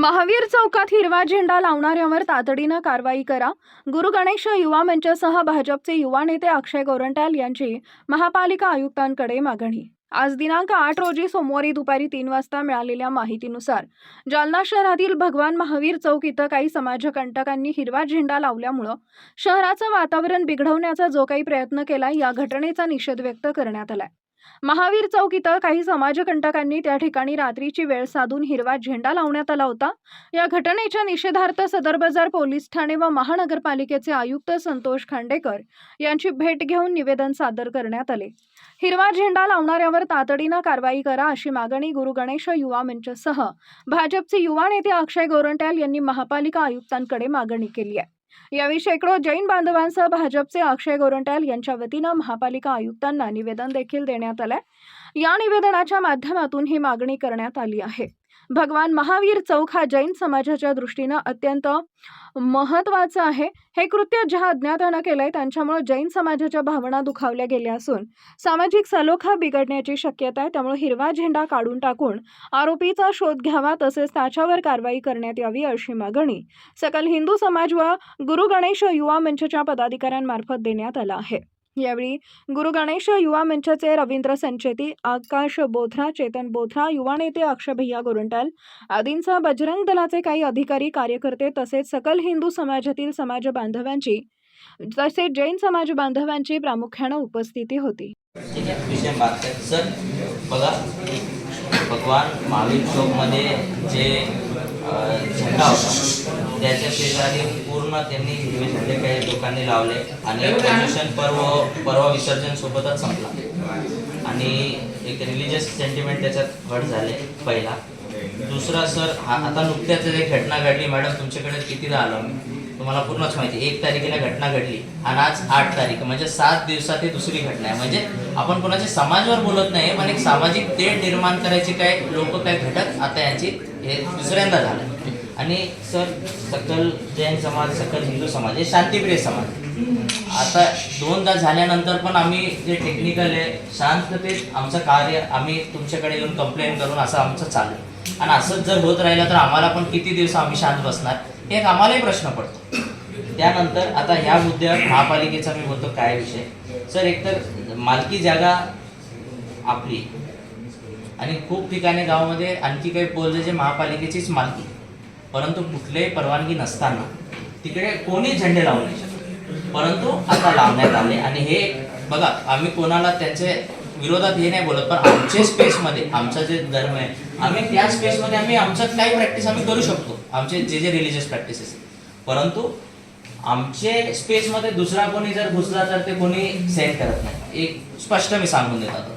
महावीर चौकात हिरवा झेंडा लावणाऱ्यावर तातडीनं कारवाई करा. गुरु गणेश युवा मंचासह भाजपचे युवा नेते अक्षय गोरंट्याल यांची महापालिका आयुक्तांकडे मागणी. आज दिनांक आठ रोजी सोमवारी दुपारी तीन वाजता मिळालेल्या माहितीनुसार जालना शहरातील भगवान महावीर चौक इथं काही समाजकंटकांनी हिरवा झेंडा लावल्यामुळं शहराचं वातावरण बिघडवण्याचा जो काही प्रयत्न केला या घटनेचा निषेध व्यक्त करण्यात आलाय. महावीर चौक इथं काही समाजकंटकांनी त्या ठिकाणी रात्रीची वेळ साधून हिरवा झेंडा लावण्यात आला होता. या घटनेच्या निषेधार्थ सदर बाजार पोलीस ठाणे व महानगरपालिकेचे आयुक्त संतोष खांडेकर यांची भेट घेऊन निवेदन सादर करण्यात आले. हिरवा झेंडा लावणाऱ्यावर तातडीनं कारवाई करा अशी मागणी गुरु गणेश युवा मंचसह भाजपचे युवा नेते अक्षय गोरंट्याल यांनी महापालिका आयुक्तांकडे मागणी केली आहे. यावेळी शेकडो जैन बांधवांसह भाजपचे अक्षय गोरंट्याल यांच्या वतीनं महापालिका आयुक्तांना निवेदन देखील देण्यात आलंय. या निवेदनाच्या माध्यमातून ही मागणी करण्यात आली आहे. भगवान महावीर चौक हा जैन समाजाच्या दृष्टीनं अत्यंत महत्वाचं आहे. हे कृत्य ज्या अज्ञातानं केलं आहे त्यांच्यामुळे जैन समाजाच्या भावना दुखावल्या गेल्या असून सामाजिक सलोखा बिघडण्याची शक्यता आहे. त्यामुळे हिरवा झेंडा काढून टाकून आरोपीचा शोध घ्यावा तसेच त्याच्यावर कारवाई करण्यात यावी अशी मागणी सकल हिंदू समाज व गुरु गणेश युवा मंचच्या पदाधिकाऱ्यांमार्फत देण्यात आला आहे. यावेळी गुरु गणेश युवा मंचचे रवींद्र संचेती आकाश बोथरा चेतन बोथरा युवा नेते अक्षभैया गोरंटाल आदींसह बजरंग दलाचे काही अधिकारी कार्यकर्ते तसेच सकल हिंदू समाजातील समाज बांधवांची तसेच जैन समाज बांधवांची प्रामुख्यानं उपस्थिती होती. सर बघा भगवान महावीर चौकमध्ये जे झेंडा होता त्याच्या शेजारी पूर्ण त्यांनी हिरवे झेंडे काही लोकांनी लावले आणि प्रदूषण पर्व पर्व विसर्जन सोबतच संपला. आणि एक रिलिजियस सेंटिमेंट त्याच्यात घट झाले पहिला. दुसरा सर हा आता नुकत्याच एक घटना घडली. मॅडम तुमच्याकडे कितीदा आलो मी? तुम्हाला पूर्णच माहिती. एक तारखेला घटना घडली आणि आज आठ तारीख. म्हणजे सात दिवसात ही दुसरी घटना आहे. म्हणजे आपण कोणाच्या समाजवर बोलत नाही पण एक सामाजिक तेढ निर्माण करायचे काय लोक काय घटक आता यांची हे दुसऱ्यांदा झालं. आणि सर सकल जैन समाज सकल हिंदू समाज हे शांतीप्रिय समाज. आता दोनदा झाल्यानंतर पण आम्ही जे टेक्निकल आहे शांततेत आमचं कार्य आम्ही तुमच्याकडे येऊन कंप्लेंट करून असं आमचं चालू आहे. आणि असंच जर होत राहिलं तर आम्हाला पण किती दिवस आम्ही शांत बसणार? हे एक आम्हालाही प्रश्न पडतो. त्यानंतर आता ह्या मुद्द्यावर महापालिकेचा मी बोलतो काय विषय? सर एकतर मालकी जागा आपली. आणि खूप ठिकाणी गावामध्ये आणखी काही बोलले जे महापालिकेचीच मालकी. परंतु कुठलेही परवानगी नसताना तिकडे कोणी झेंडे लावू नाही शकत. परंतु आता लावण्यात आले आणि हे बघा आम्ही कोणाला त्यांचे विरोधात हे नाही बोलत पण आमच्या स्पेसमध्ये आमचा जे धर्म आहे आम्ही त्या स्पेसमध्ये आम्ही आमच्यात काही प्रॅक्टिस आम्ही करू शकतो आमचे जे जे रिलिजियस प्रॅक्टिसेस परंतु आमचे स्पेसमध्ये दुसरा कोणी जर घुसला तर ते कोणी सेंड करत नाही. एक स्पष्ट मी सांगून देतात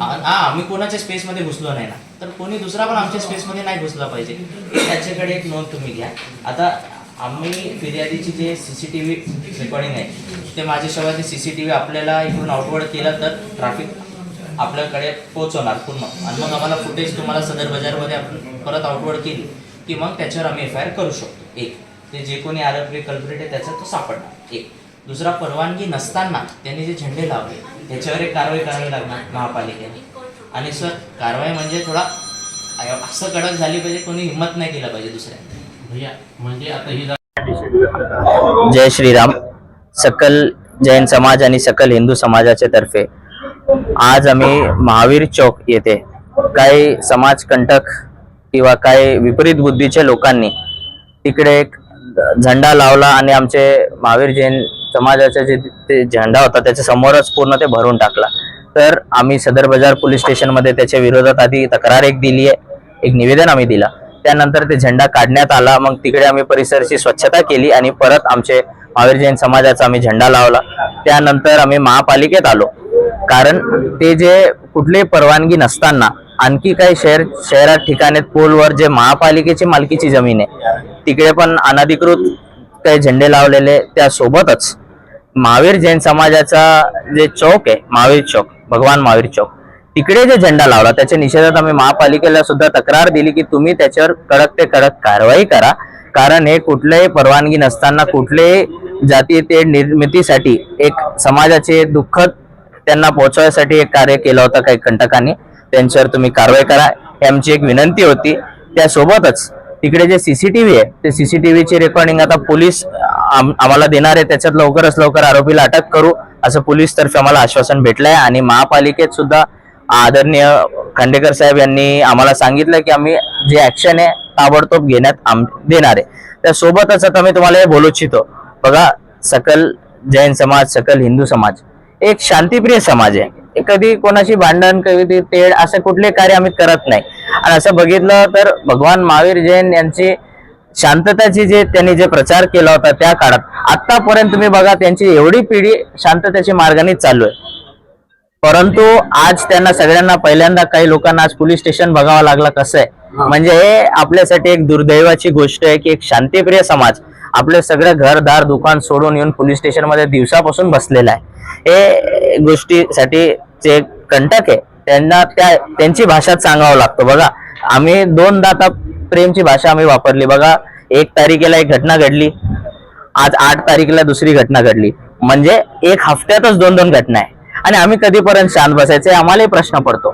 हा आम्ही कोणाच्या स्पेसमध्ये घुसलो नाही ना. तर कोणी दुसरा पण आमच्या स्पेसमध्ये नाही घुसला पाहिजे. त्याच्याकडे एक नोंद तुम्ही घ्या. आता आम्ही फिर्यादीची जे C C T V recording आहे ते माझ्याशिवाय ते सी सी टी व्ही आपल्याला इकडून आउटवर्ड केलं तर ट्रॅफिक आपल्याकडे पोहोचवणार पूर्ण. आणि मग आम्हाला फुटेज तुम्हाला सदर बाजारमध्ये आपण परत आउटवर्ड केली की मग त्याच्यावर आम्ही एफ आय आर करू शकतो. एक ते जे कोणी आरोपी कल्प्रेट आहे त्याचा तो सापडणार. एक दुसरा परवानगी नसताना त्यांनी जे झेंडे लावले त्याच्यावर एक कारवाई करावी लागणार महापालिकेने. आणि सर कारवाई म्हणजे थोडा असं कडक झाली पाहिजे कोणी हिंमत नाही केला पाहिजे दुसऱ्या भैया म्हणजे आता ही जय श्रीराम. सकल जैन समाज आणि सकल हिंदू समाजाच्या तर्फे आज आम्ही महावीर चौक येथे काही समाजकंटक किंवा काही विपरीत बुद्धीच्या लोकांनी तिकडे एक झेंडा लावला आणि आमचे महावीर जैन समाजाचा जे ते झेंडा होता त्याच्या समोरच पूर्ण ते भरून टाकला. तर आम्ही सदर बाजार पोलीस स्टेशनमध्ये त्याच्या विरोधात आधी तक्रार एक दिली आहे एक निवेदन आम्ही दिला. त्यानंतर ते झेंडा काढण्यात आला मग तिकडे आम्ही परिसरची स्वच्छता केली आणि परत आमचे महावीर जैन समाजाचा आम्ही झेंडा लावला. त्यानंतर आम्ही महापालिकेत आलो. कारण ते जे कुठलीही परवानगी नसताना आणखी काही शहर शहरात ठिकाणी पोलवर जे महापालिकेची मालकीची जमीन आहे तिकडे पण अनधिकृत काही झेंडे लावलेले त्यासोबतच महावीर जैन समाजाचा जे चौक आहे महावीर चौक भगवान महावीर चौक तिकडे जे झेंडा लावला त्याच्या निषेधात आम्ही महापालिकेला सुद्धा तक्रार दिली की तुम्ही त्याच्यावर कडक ते कडक कारवाई करा. कारण हे कुठल्याही परवानगी नसताना कुठल्याही जाती ते निर्मितीसाठी एक समाजाचे दुःखद त्यांना पोहोचवण्यासाठी एक कार्य केलं होतं काही कंटकांनी त्यांच्यावर तुम्ही कारवाई करा. ही आमची एक विनंती होती. त्यासोबतच तिकडे जे सीसीटीव्ही आहे ते सीसीटीव्हीची रेकॉर्डिंग आता पोलीस आम- आम्हाला देणार आहे. त्याच्यात लवकरच लवकर आरोपीला अटक करू असं पोलीस तर्फे आम्हाला आश्वासन भेटलंय. आणि महापालिकेत सुद्धा आदरणीय खांडेकर साहेब यांनी आम्हाला सांगितलं की आम्ही जे ऍक्शन आहे ताबडतोब घेण्यात आम देणार आहे. त्यासोबतच आता मी तुम्हाला हे बोलू इच्छितो. बघा सकल जैन समाज सकल हिंदू समाज एक शांतीप्रिय समाज आहे. हे कधी कोणाशी भांडण कधी तेढ असं कुठले कार्य आम्ही करत नाही. आणि असं बघितलं तर भगवान महावीर जैन यांची शांतताची जे त्यांनी जे प्रचार केला होता त्या काळात आतापर्यंत तुम्ही बघा त्यांची एवढी पिढी शांततेच्या मार्गाने चालू आहे. परंतु आज त्यांना सगळ्यांना पहिल्यांदा काही लोकांना आज पोलीस स्टेशन बघावं लागलं कसं आहे. म्हणजे हे आपल्यासाठी एक दुर्दैवाची गोष्ट आहे की एक शांतिप्रिय समाज आपले सगळं घरदार दुकान सोडून येऊन पोलीस स्टेशनमध्ये दिवसापासून बसलेला आहे. हे गोष्टीसाठी जे कंटक आहे त्यांना त्या त्यांची भाषाच सांगावं लागतं. बघा आम्ही दोनदा आता प्रेमची भाषा आम्ही वापरली. बघा एक तारखेला एक घटना घडली. आज आठ तारीखला दुसरी घटना घडली. म्हणजे एक हफ्त्यातच दोन दोन घटना आहे. आणि आम्ही कधीपर्यंत शांत बसायचे आम्हालाही प्रश्न पडतो.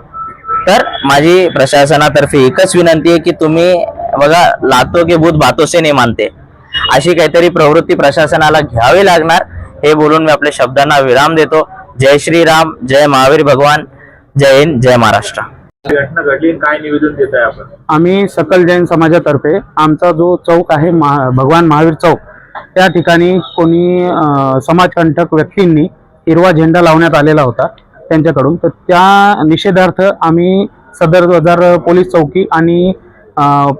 तर माझी प्रशासनातर्फे एकच विनंती आहे की तुम्ही बघा लातो की भूत भातोसे नाही मानते. अशी काहीतरी प्रवृत्ती प्रशासनाला घ्यावी लागणार हे बोलून मी आपल्या शब्दांना विराम देतो. जय श्रीराम जय महावीर भगवान. जय हिंद जय महाराष्ट्र. घटना घडली काय निवेदन देत आहे आपण? आम्ही सकल जैन समाजातर्फे आमचा जो चौक आहे महा भगवान महावीर चौक त्या ठिकाणी कोणी समाजकंटक व्यक्तींनी हिरवा झेंडा लावण्यात आलेला होता त्यांच्याकडून. तर त्या निषेधार्थ आम्ही सदर बाजार पोलीस चौकी आणि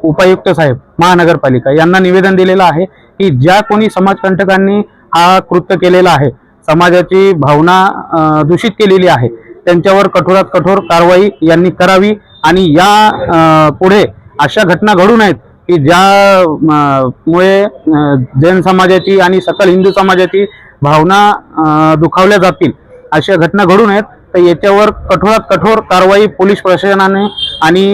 उपायुक्त साहेब महानगरपालिका यांना निवेदन दिलेलं आहे की ज्या कोणी समाजकंटकांनी हा कृत्य केलेला आहे समाजाची भावना दूषित केलेली आहे त्यांच्यावर कठोरात कठोर कारवाई यांनी करावी आणि या पुढे अशा घटना घडू नयेत की ज्या अं, मुळे अं, जैन समाजाची आणि सकल हिंदू समाजाची भावना दुखावल्या जातील अशा घटना घडू नयेत. तर याच्यावर कठोरात कठोर कारवाई पोलीस प्रशासनाने आणि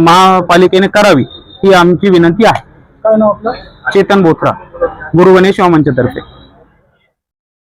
महापालिकेने करावी ही आमची विनंती आहे. चेतन बोथरा गुरु गणेश वामनच्या तर्फे.